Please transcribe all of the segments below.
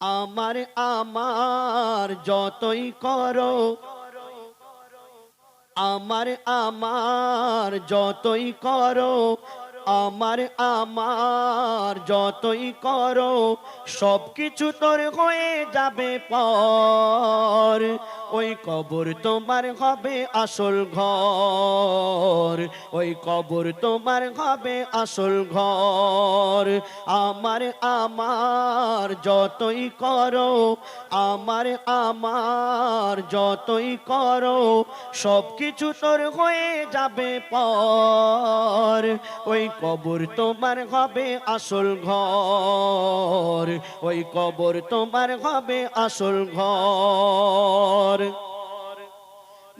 আমার আমার যতই করো আমার আমার যতই করো আমার আমার যতই করো সব কিছু তোর হয়ে যাবে পর। ওই কবর তোমার হবে আসল ঘর। ওই কবর তোমার হবে আসল ঘর। আমার আমার যতই করো, আমার আমার যতই করো সব কিছু তোর হয়ে যাবে পর। ওই কবর তোমার হবে আসল ঘর। ওই কবর তোমার হবে আসল ঘর।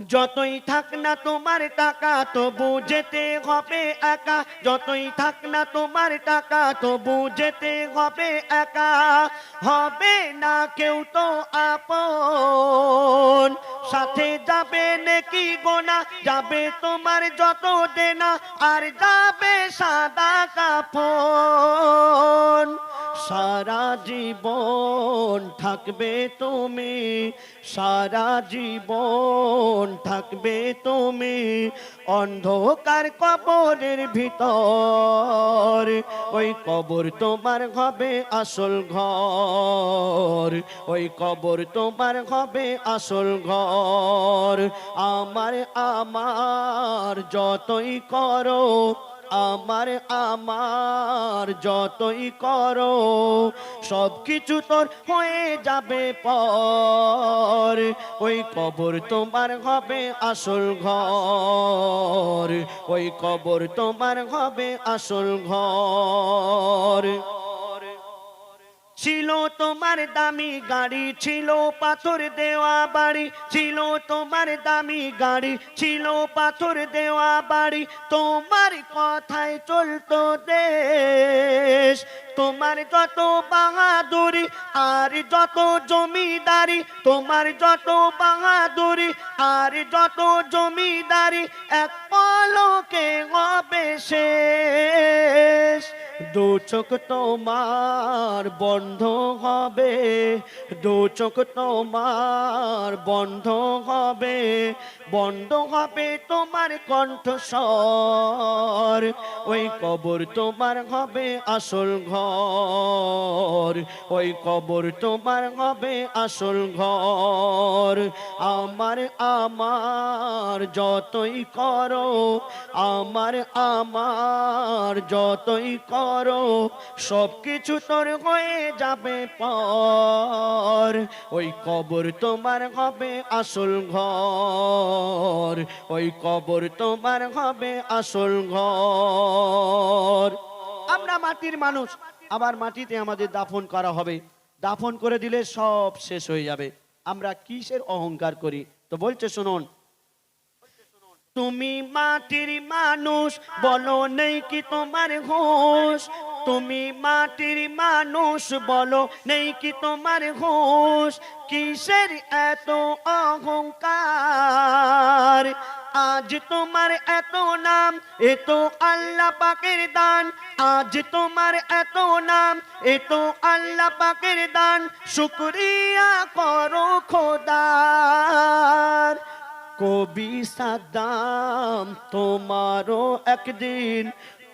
যতই থাক না তোমার টাকা, তবু যেতে হবে একা। যতই থাক না তোমার টাকা, তবু যেতে হবে একা। হবে না কেউ তো আপন। সাথে যাবে নাকি গোনা যাবে তোমার যত দেনা আর যাবে সাদা কাফন। সারা জীবন থাকবে তুমি, সারা জীবন থাকবে তুমি অন্ধকার কবরের ভিতর। ওই কবর তোমার হবে আসল ঘর, ওই কবর তোমার হবে আসল ঘর। আমার আমার যতই করো আমার আমার যতই করো সব কিছু তোর হয়ে যাবে পর। ওই কবর তোমার হবে আসল ঘর। ওই কবর তোমার হবে আসল ঘর। ছিল তোমার দামি গাড়ি, ছিল পাথর দেওয়া বাড়ি, ছিল তোমার দামি গাড়ি, ছিল পাথর দেওয়া বাড়ি। তোমার কথায় চলতো দেশ, তোমার যত বাহাদুরি আর যত জমিদারি, তোমার যত বাহাদুরি আর যত জমিদারি, এক পলকে হবে শেষ। দু চোখ তোমার বন্ধ হবে দু চোখ তোমার বন্ধ হবে। বন্ধ হবে তোমার কণ্ঠস্বর। ওই কবর তোমার হবে আসল ঘর। ওই কবর তোমার হবে আসল ঘর। আমার আমার যতই করো, আমার আমার যতই করো সব কিছু তোর হয়ে যাবে পর। ওই কবর তোমার হবে আসল ঘর। ওই কবর তোমার হবে আসল ঘর। আমরা মাটির মানুষ, আবার মাটিতে আমাদের দাফন করা হবে। দাফন করে দিলে সব শেষ হয়ে যাবে। আমরা কিসের অহংকার করি? তো বলছে, শুনুন। তুমি মাটির মানুষ, বলো নেই কি তোমার হোশ? তুমি মাটির মানুষ বলো, নেই কি তোমার হোশ? কিসের এত অহংকার? আজ তোমার এত নাম, এ তো আল্লাহ পাকের দান। আজ তোমার এত নাম, এ তো আল্লাহ পাকের দান। শুক্রিয়া করো খোদার। কবি সাদ্দাম, তোমারও একদিন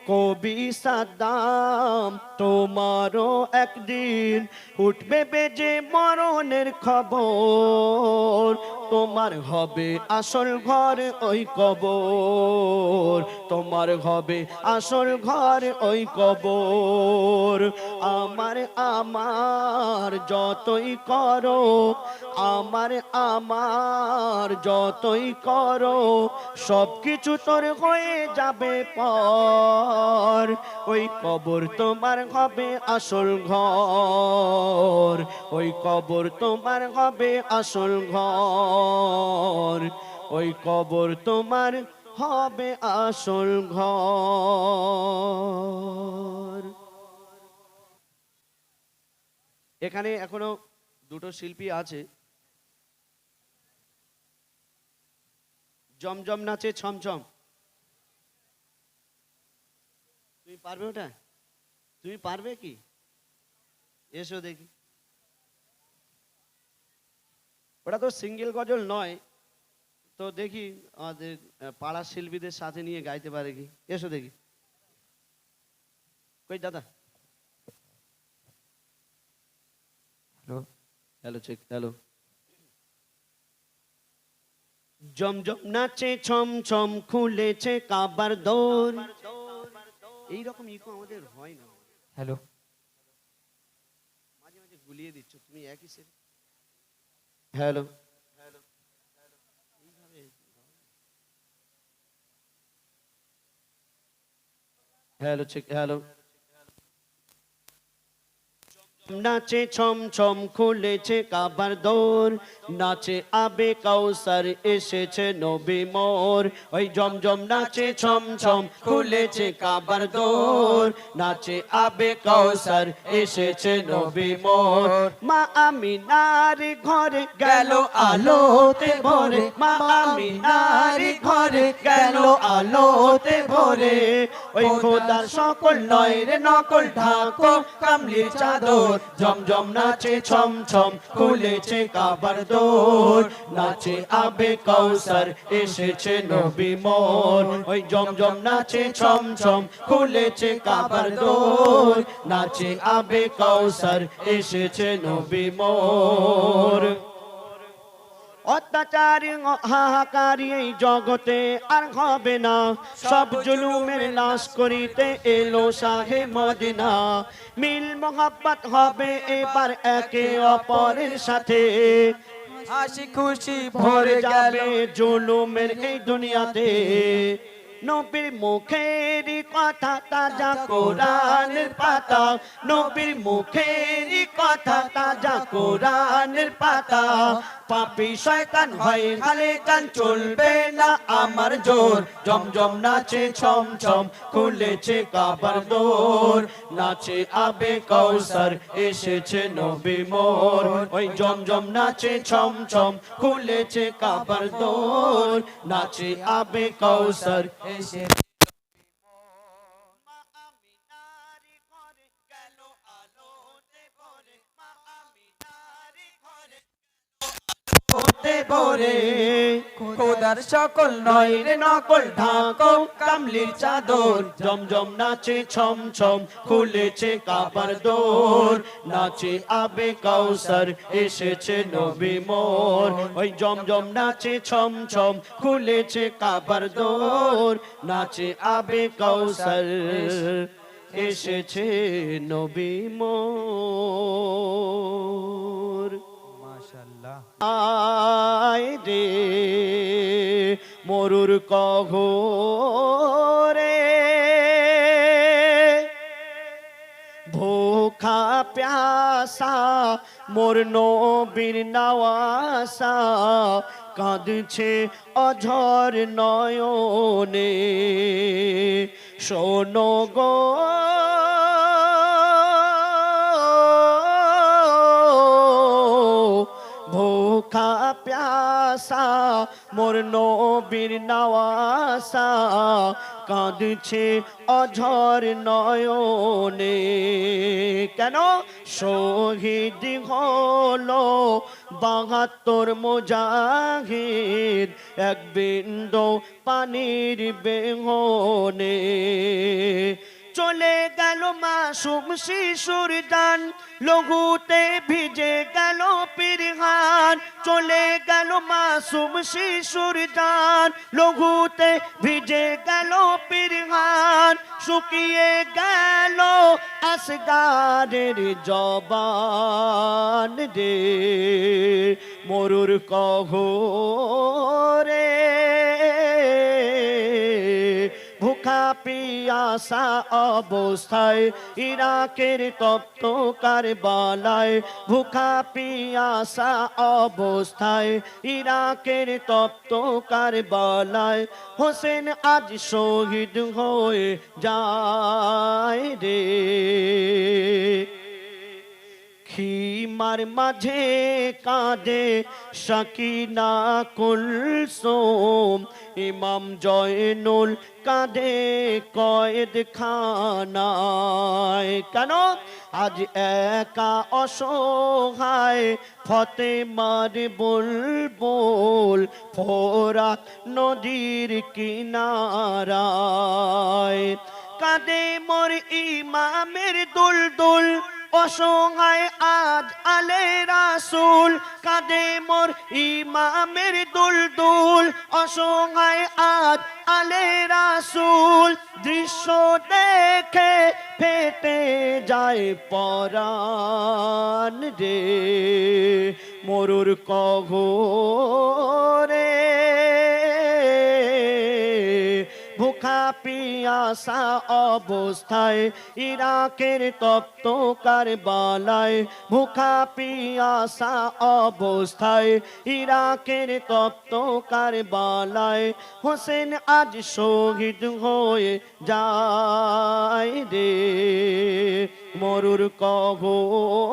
কবি সাদাম তোমারও একদিন উঠবে বেজে মরণের খবর। তোমার হবে আসল ঘর ওই কবর। তোমার হবে আসল ঘর ওই কবর। আমার আমার যতই করো, আমার আমার যতই করো সব কিছু তোর হয়ে যাবে পর। ওই কবর তোমার হবে আসল ঘর। ওই কবর তোমার হবে আসল ঘর। ওই কবর তোমার হবে আসল ঘর। এখানে এখনও দুটো শিল্পী আছে। জমজম নাচে ছমছম। তুমি পারবে ওটা? তুমি পারবে কি? এসো দেখি। ওটা তো সিঙ্গেল গজল নয়। তো দেখি আমাদের পাড়ার শিল্পীদের সাথে নিয়ে গাইতে পারে কি? এসো দেখি। কই দাদা? হ্যালো হ্যালো চেক হ্যালো জমজম নাচে ছম ছম খুলেছে কাবার দোর এইরকম ইকো আমাদের হয় না। হ্যালো মাঝে মাঝে গুলিয়ে দিচ্ছ তুমি একই সে হ্যালো হ্যালো চেক হ্যালো নাচে ছম ছম খুলেছে কাবার দোর নাচে আবে কাউসার এসেছে নবী মোর। ওই জমজম নাচে ছম ছম খুলেছে কাবার দোর নাচে আবে কাউসার এসেছে নবী মোর। মা আমিনার ঘরে গেল আলোতে ভরে। মা আমিনার ঘরে গেল আলোতে ভরে। ওই খোদার সকল নয় রে নকল ঢাকো কামলির চাদর। জমজম নাচে ছম ছম, খুলেছে কাবার দোর। নাচে আবে কৌসার এসেছে নবী মোর ওই জমজম নাচে ছম ছম, খুলেছে কাবার দোর। নাচে আবে কৌসার এসেছে নবী মোর অত্যাচারী হাহাকারী এই জগতে আর হবে না। সব জুলুমের করিতে এলো শাহে মদিনা। মিল মোহাব্বত হবে এবার একে অপরের সাথে। হাসি খুশি ভরে যাবে জুলুমের এই দুনিয়াতে। নবীর মুখের কথা তাজা কোরআনের পাতা। নবীর মুখের কথা তাজা কোরআনের পাতা। পাপি শয়তান হয় খালে কান চলবে না আমার জোর। জমজম নাচে ছম ছম খুলেছে কাবার দোর। নাচে আবে কৌসার এসেছে নবী মোর। ওই জমজম নাচে ছম ছম খুলেছে কাবার দোর। নাচে আবে কৌসার এসে হতে ভরে। খোদার সকল নয় নয় রে নকল ঢাকো, কামলির চাদর। জমজম নাচে ছম ছম খুলেছে কাবার দোর। নাচে আবে কৌসার এসেছে নবী মোর। ওই জমজম নাচে ছম ছম খুলেছে কাবার দোর। নাচে আবে কৌসার এসেছে নবী মোর। আয় রে মরুর কহ রে ভোখা প্যাসা, মোর নবীর নাওয়াসা, কাঁদছে অঝর নয়নে। শোনো গো প্যাসা মোর নবীর নওয়াসা, কাঁদছে অঝর নয়নে। কেন? শহীদ হলো বাহাত্তর মোজাহিদ, এক বিন্দু পানির বেহনে। চলে গেল মাসুম শিশুর দান লঘুতে ভিজে পিরহান চলে গেল মাসুম শিশুর জান। লঘুতে ভিজে গেল পিরহান, শুকিয়ে গেল আসগারের জবান রে। মরুর কহ পিয়াসা অবস্থায় ইরাকের তপ্ত কারবালায় ভুখা পিয়াসা অবস্থায় ইরাকের তপ্ত কারবালায় হোসেন আজ শহীদ হয়ে যায় রে। খিমার মাঝে কাঁদে সাকিনা কুলসুম। ইমাম জয়নুল কাঁদে কয়েদ খানায়। কেন? আজ একা অসহায় ফতে মার বুলবুল ফোরা নদীর কিনারায়। কাঁদে মোর ইমামের দুল দুল অসহায় আজ আলে রাসুল, কাঁদে মোর ইমামের দুল দুল অসহায় আজ আলে রাসুল, দৃশ্য দেখে ফেটে যায় পরাণ রে। মরুর কঘরে পিয়াসা অবস্থায় ইরাকের তপ্ত কারবালায় ভুখা পিয়াসা অবস্থায় ইরাকের তপ্ত কারবালায় হোসেন আজ শহীদ হয়ে যায় রে। মরুর কবরে